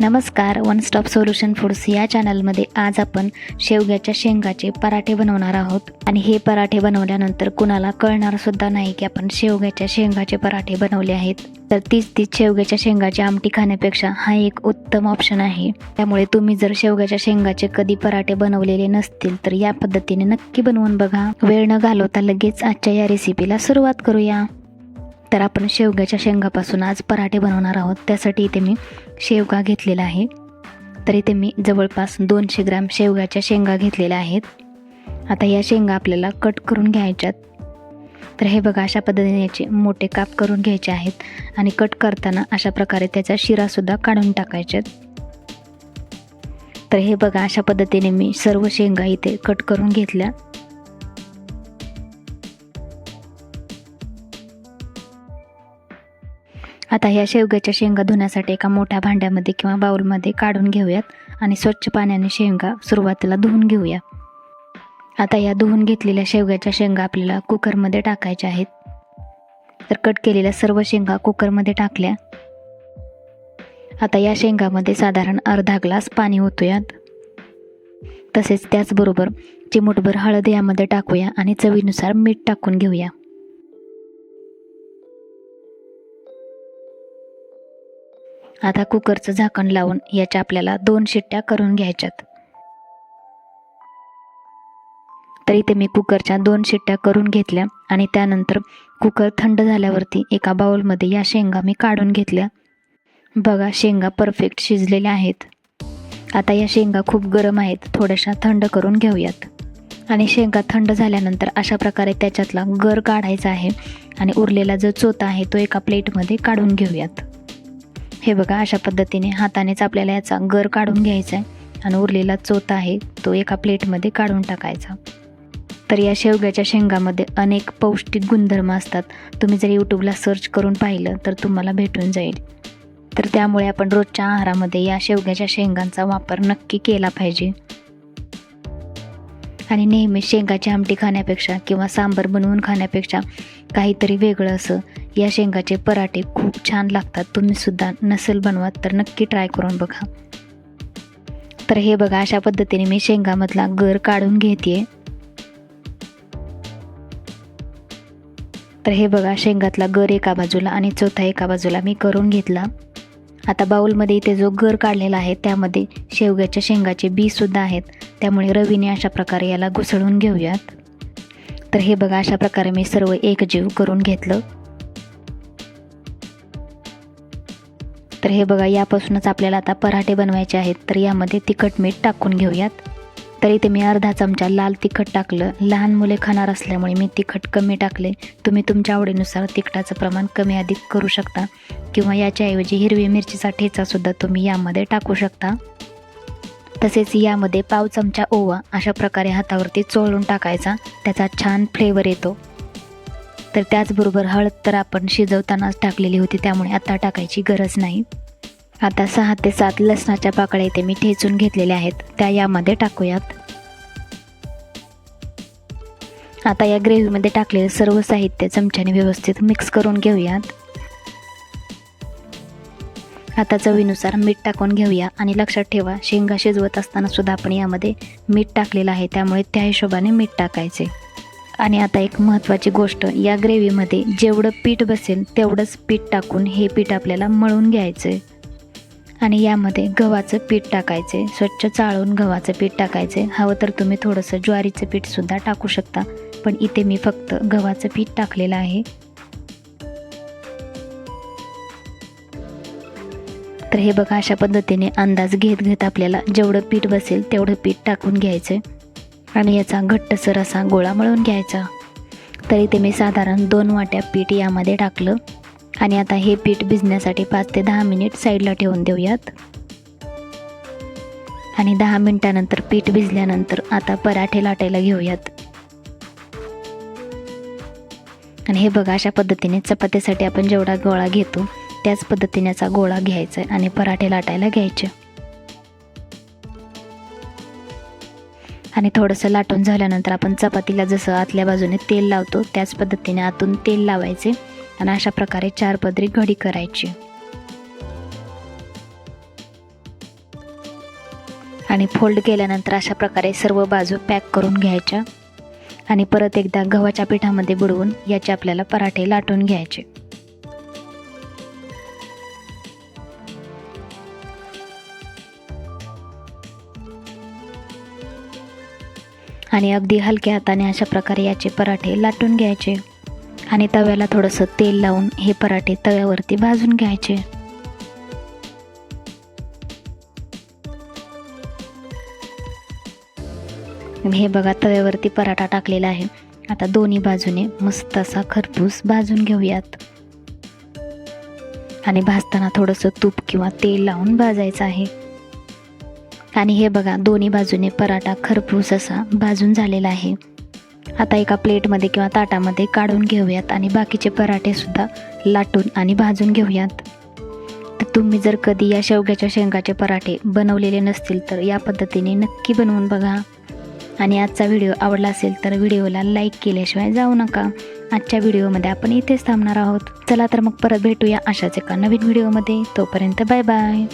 नमस्कार one stop solution foods या चॅनलमध्ये आज आपण शेवग्याच्या शेंगाचे पराठे बनवणार आहोत. आणि हे पराठे बनवल्यानंतर कुणाला कळणार सुद्धा नाही की आपण शेवग्याच्या शेंगाचे पराठे बनवले आहेत. तर तीच तीच शेवग्याच्या शेंगाची आमटी खाण्यापेक्षा हा एक उत्तम ऑप्शन आहे. त्यामुळे तुम्ही जर शेवग्याच्या शेंगाचे कधी पराठे बनवलेले नसतील तर या पद्धतीने नक्की बनवून बघा. वेळ न घालवता लगेच आजच्या या रेसिपीला सुरुवात करूया. तर आपण शेवग्याच्या शेंगापासून आज पराठे बनवणार आहोत. त्यासाठी इथे मी शेवगा घेतलेला आहे. तर इथे मी जवळपास दोनशे ग्रॅम शेवग्याच्या शेंगा घेतलेल्या आहेत. आता या शेंगा आपल्याला कट करून घ्यायच्यात. तर हे बघा अशा पद्धतीने याचे मोठे काप करून घ्यायचे आहेत आणि कट करताना अशा प्रकारे त्याचा शिरासुद्धा काढून टाकायच्यात. तर हे बघा अशा पद्धतीने मी सर्व शेंगा इथे कट करून घेतल्या. आता ह्या शेवग्याच्या शेंगा धुण्यासाठी एका मोठ्या भांड्यामध्ये किंवा बाउलमध्ये काढून घेऊयात आणि स्वच्छ पाण्याने शेंगा सुरुवातीला धुवून घेऊया. आता या धुवून घेतलेल्या शेवग्याच्या शेंगा आपल्याला कुकरमध्ये टाकायच्या आहेत. तर कट केलेल्या सर्व शेंगा कुकरमध्ये टाकल्या. आता या शेंगामध्ये साधारण अर्धा ग्लास पाणी ओतूयात. तसेच त्याचबरोबर चिमूटभर हळद यामध्ये टाकूया आणि चवीनुसार मीठ टाकून घेऊया. आता कुकरचं झाकण लावून याच्या आपल्याला दोन शिट्ट्या करून घ्यायच्यात. तर इथे मी कुकरच्या दोन शिट्ट्या करून घेतल्या आणि त्यानंतर कुकर थंड झाल्यावरती एका बाउलमध्ये या शेंगा मी काढून घेतल्या. बघा शेंगा परफेक्ट शिजलेल्या आहेत. आता या शेंगा खूप गरम आहेत थोड्याशा थंड करून घेऊयात. आणि शेंगा थंड झाल्यानंतर अशा प्रकारे त्याच्यातला गर काढायचा आहे आणि उरलेला जो चोता आहे तो एका प्लेटमध्ये काढून घेऊयात. हे बघा अशा पद्धतीने हातानेच आपल्याला याचा गर काढून घ्यायचा आहे आणि उरलेला चोथ आहे तो एका प्लेटमध्ये काढून टाकायचा. तर या शेवग्याच्या शेंगामध्ये अनेक पौष्टिक गुणधर्म असतात. तुम्ही जर यूट्यूबला सर्च करून पाहिलं तर तुम्हाला भेटून जाईल. तर त्यामुळे आपण रोजच्या आहारामध्ये या शेवग्याच्या शेंगांचा वापर नक्की केला पाहिजे. आणि नेहमी शेंगाची आमटी खाण्यापेक्षा किंवा सांबर बनवून खाण्यापेक्षा काहीतरी वेगळं असं. या शेंगाचे पराठे खूप छान लागतात. तुम्हीसुद्धा नसेल बनवत तर नक्की ट्राय करून बघा. तर हे बघा अशा पद्धतीने मी शेंगामधला गर काढून घेते तर हे बघा शेंगातला गर एका बाजूला आणि चौथा एका बाजूला मी करून घेतला. आता बाऊलमध्ये इथे जो गर काढलेला आहे त्यामध्ये शेवग्याच्या शेंगाचे बीसुद्धा आहेत. त्यामुळे रवीने अशा प्रकारे याला घुसळून घेऊयात. तर हे बघा अशा प्रकारे मी सर्व एकजीव करून घेतलं. तर हे बघा यापासूनच आपल्याला आता पराठे बनवायचे आहेत. तर यामध्ये तिखट मीठ टाकून घेऊयात. तर इथे मी अर्धा चमचा लाल तिखट टाकलं. लहान मुले खाणार असल्यामुळे मी तिखट कमी टाकले. तुम्ही तुमच्या आवडीनुसार तिखटाचं प्रमाण कमी अधिक करू शकता. किंवा याच्याऐवजी हिरवी मिरचीचा ठेचासुद्धा तुम्ही यामध्ये टाकू शकता. तसेच यामध्ये पाव चमचा ओवा अशा प्रकारे हातावरती चोळून टाकायचा. त्याचा छान फ्लेवर येतो. तर त्याचबरोबर हळद तर आपण शिजवतानाच टाकलेली होती त्यामुळे आता टाकायची गरज नाही. आता सहा ते सात लसणाच्या पाकळ्या इथे मी ठेचून घेतलेल्या आहेत. त्या यामध्ये टाकूयात. आता या ग्रेव्हीमध्ये टाकलेलं सर्व साहित्य चमच्याने व्यवस्थित मिक्स करून घेऊयात. आता चवीनुसार मीठ टाकून घेऊया आणि लक्षात ठेवा शेंगा शिजवत असताना सुद्धा आपण यामध्ये मीठ टाकलेलं आहे त्यामुळे त्या हिशोबाने मीठ टाकायचे. आणि आता एक महत्त्वाची गोष्ट या ग्रेव्हीमध्ये जेवढं पीठ बसेल तेवढंच पीठ टाकून हे पीठ आपल्याला मळून घ्यायचं आहे आणि यामध्ये गव्हाचं पीठ टाकायचे स्वच्छ चाळून गव्हाचं पीठ टाकायचे हवं तर तुम्ही थोडंसं ज्वारीचं पीठसुद्धा टाकू शकता पण इथे मी फक्त गव्हाचं पीठ टाकलेलं आहे. तर हे बघा अशा पद्धतीने अंदाज घेत घेत आपल्याला जेवढं पीठ बसेल तेवढं पीठ टाकून घ्यायचं आणि याचा घट्टसर असा गोळा मळून घ्यायचा. तरी ते मी साधारण दोन वाट्या पीठ यामध्ये टाकलं आणि आता हे पीठ भिजण्यासाठी पाच ते दहा मिनिट साईडला ठेवून देऊयात. आणि दहा मिनिटानंतर पीठ भिजल्यानंतर आता पराठे लाटायला घेऊयात. आणि हे बघा अशा पद्धतीने चपातीसाठी आपण जेवढा गोळा घेतो त्याच पद्धतीनेचा गोळा घ्यायचा आहे आणि पराठे लाटायला घ्यायचे. आणि थोडंसं लाटून झाल्यानंतर आपण चपातीला जसं आतल्या बाजूने तेल लावतो त्याच पद्धतीने आतून तेल लावायचे आणि अशा प्रकारे चार पदरी घडी करायची. आणि फोल्ड केल्यानंतर अशा प्रकारे सर्व बाजू पॅक करून घ्यायच्या. आणि परत एकदा गव्हाच्या पिठामध्ये बुडवून याचे आपल्याला पराठे लाटून घ्यायचे. आणि अगदी हलक्या हाताने अशा प्रकारे याचे पराठे लाटून घ्यायचे. आणि तव्याला थोडंसं तेल लावून हे पराठे तव्यावरती भाजून घ्यायचे. हे बघा तव्यावरती पराठा टाकलेला आहे. आता दोन्ही बाजूने मस्त असा खरपूस भाजून घेऊयात. आणि भाजताना थोडंसं तूप किंवा तेल लावून भाजायचं आहे. आणि हे बघा दोन्ही बाजूने पराठा खरपूस असा भाजून झालेला आहे. आता एका प्लेटमध्ये किंवा ताटामध्ये काढून घेऊयात आणि बाकीचे पराठेसुद्धा लाटून आणि भाजून घेऊयात. तर तुम्ही जर कधी या शेवग्याच्या शेंगाचे पराठे बनवलेले नसतील तर या पद्धतीने नक्की बनवून बघा. आणि आजचा व्हिडिओ आवडला असेल तर व्हिडिओला लाईक केल्याशिवाय जाऊ नका. आजच्या व्हिडिओमध्ये आपण इथेच थांबणार आहोत. चला तर मग परत भेटूया अशाच एका नवीन व्हिडिओमध्ये. तोपर्यंत बाय बाय.